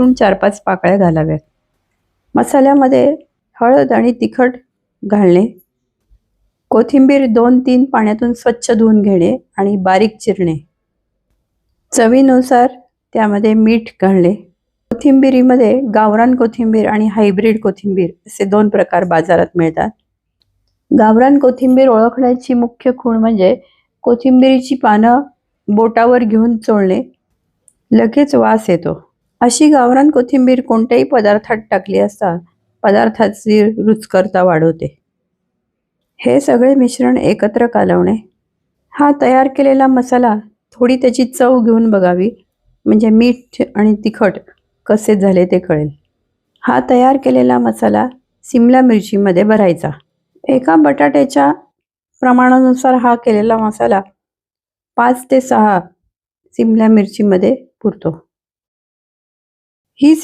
उपटून चार पाच पाकळ्या घालाव्यात. मसाल्यामध्ये हळद आणि तिखट घालणे. कोथिंबीर दोन तीन पाण्यातून स्वच्छ धुवून घेणे आणि बारीक चिरणे. चवीनुसार त्यामध्ये मीठ घालणे. कोथिंबिरीमध्ये गावरान कोथिंबीर आणि हायब्रीड कोथिंबीर असे दोन प्रकार बाजारात मिळतात. गावरान कोथिंबीर ओळखण्याची मुख्य खूण म्हणजे कोथिंबिरीची पानं बोटावर घेऊन चोळणे. लगेच वास येतो. अशी गावरान कोथिंबीर कोणत्याही पदार्थात टाकली असता पदार्थाची रुचकरता वाढवते. हे सगळे मिश्रण एकत्र कालवणे. हा तयार केलेला मसाला थोडी त्याची चव घेऊन बघावी म्हणजे मीठ आणि तिखट कसे झाले ते कळेल. हा तयार केलेला मसाला सिमला मिरचीमध्ये भरायचा. एका बटाट्याच्या प्रमाणानुसार हा केलेला मसाला पाच ते सहा सिमला मिरचीमध्ये पुरतो. ही